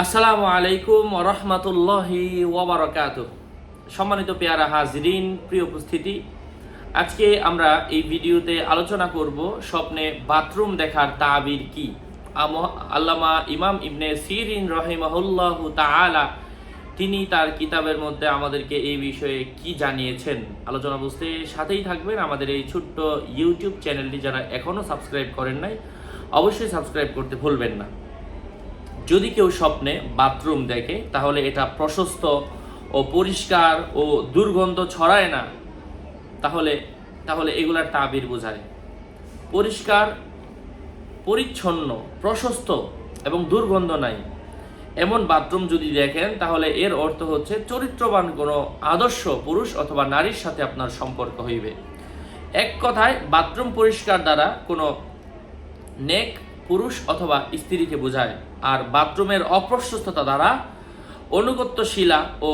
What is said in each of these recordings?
আসসালামু আলাইকুম রহমতুল্লাহি ওবরাকাত সম্মানিত পেয়ারা হাজরিন, প্রিয় উপস্থিতি, আজকে আমরা এই ভিডিওতে আলোচনা করব স্বপ্নে বাথরুম দেখার তাবির কি। আল্লামা ইমাম ইবনে সিরিন রহিমাহুল্লাহ তাআলা, তিনি তার কিতাবের মধ্যে আমাদেরকে এই বিষয়ে কি জানিয়েছেন। আলোচনা বুঝতে সাথেই থাকবেন আমাদের এই ছোট্ট ইউটিউব চ্যানেলটি যারা এখনও সাবস্ক্রাইব করেন নাই, অবশ্যই সাবস্ক্রাইব করতে ভুলবেন না। যদি কেউ স্বপ্নে বাথরুম দেখে, তাহলে এটা প্রশস্ত ও পরিষ্কার ও দুর্গন্ধ ছড়ায় না, তাহলে তাহলে এগুলার তাবির বোঝায়। পরিষ্কার, পরিচ্ছন্ন, প্রশস্ত এবং দুর্গন্ধ নাই। এমন বাথরুম যদি দেখেন, তাহলে এর অর্থ হচ্ছে চরিত্রবান কোনো আদর্শ পুরুষ অথবা নারীর সাথে আপনার সম্পর্ক হইবে। এক কথায়, বাথরুম পরিষ্কার দ্বারা কোনো নেক পুরুষ অথবা স্ত্রীকে বোঝায়। আর বাথরুমের অপ্রশস্ততা দ্বারা অনুগত্যশীলা ও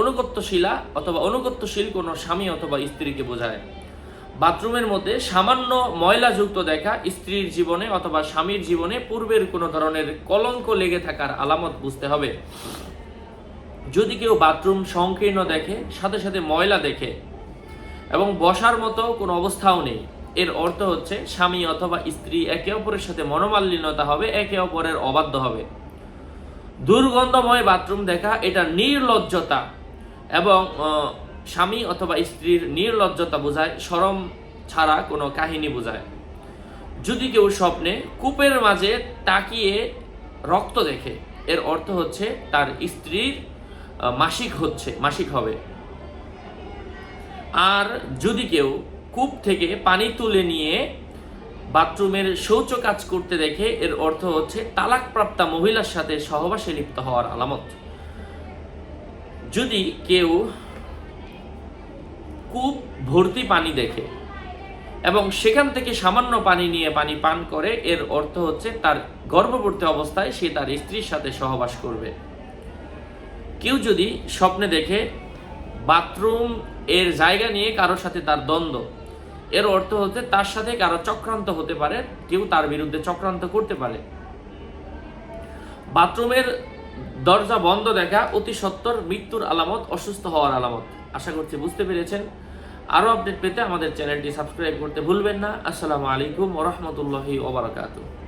অনুগত্যশীলা অথবা অনুগত্যশীল কোনো স্বামী অথবা স্ত্রীকে বোঝায়। বাথরুমের মধ্যে সামান্য ময়লাযুক্ত দেখা স্ত্রীর জীবনে অথবা স্বামীর জীবনে পূর্বের কোনো ধরনের কলঙ্ক লেগে থাকার আলামত বুঝতে হবে। যদি কেউ বাথরুম সংকীর্ণ দেখে, সাথে সাথে ময়লা দেখে এবং বসার মতো কোনো অবস্থাও নেই এর অর্থ হচ্ছে স্বামী অথবা স্ত্রী একে অপরের সাথে মনোমালিন্যতা হবে, একে অপরের অবাধ্য হবে। দুর্গন্ধময় বাথরুম দেখা, এটা নির্লজ্জতা এবং স্বামী অথবা স্ত্রীর নির্লজ্জতা বোঝায়, সরম ছাড়া কোনো কাহিনী বোঝায়। যদি কেউ স্বপ্নে কূপের মাঝে তাকিয়ে রক্ত দেখে, এর অর্থ হচ্ছে তার স্ত্রীর মাসিক হচ্ছে, মাসিক হবে। আর যদি কেউ কূপ থেকে পানি তুলে নিয়ে বাথরুমের শৌচ কাজ করতে দেখে এর অর্থ হচ্ছে তালাকপ্রাপ্তা মহিলার সাথে সহবাসে লিপ্ত হওয়ার আলামত। যদি কেউ কূপ ভর্তি পানি দেখে এবং সেখান থেকে সামান্য পানি নিয়ে পানি পান করে, এর অর্থ হচ্ছে তার গর্ভবর্তী অবস্থায় সে তার স্ত্রীর সাথে সহবাস করবে। কেউ যদি স্বপ্নে দেখে বাথরুম এর জায়গা নিয়ে কারোর সাথে তার দ্বন্দ্ব। এর অর্থ হচ্ছে তার সাথে কারও চক্রান্ত হতে পারে, কেউ তার বিরুদ্ধে চক্রান্ত করতে পারে। বাথরুমের দরজা বন্ধ দেখা অতি সত্বর মৃত্যুর আলামত, অসুস্থ হওয়ার আলামত। আশা করছি বুঝতে পেরেছেন। আরও আপডেট পেতে আমাদের চ্যানেলটি সাবস্ক্রাইব করতে ভুলবেন না। আসসালামু আলাইকুম ওরহমতুল্লাহি ওবরাকাতু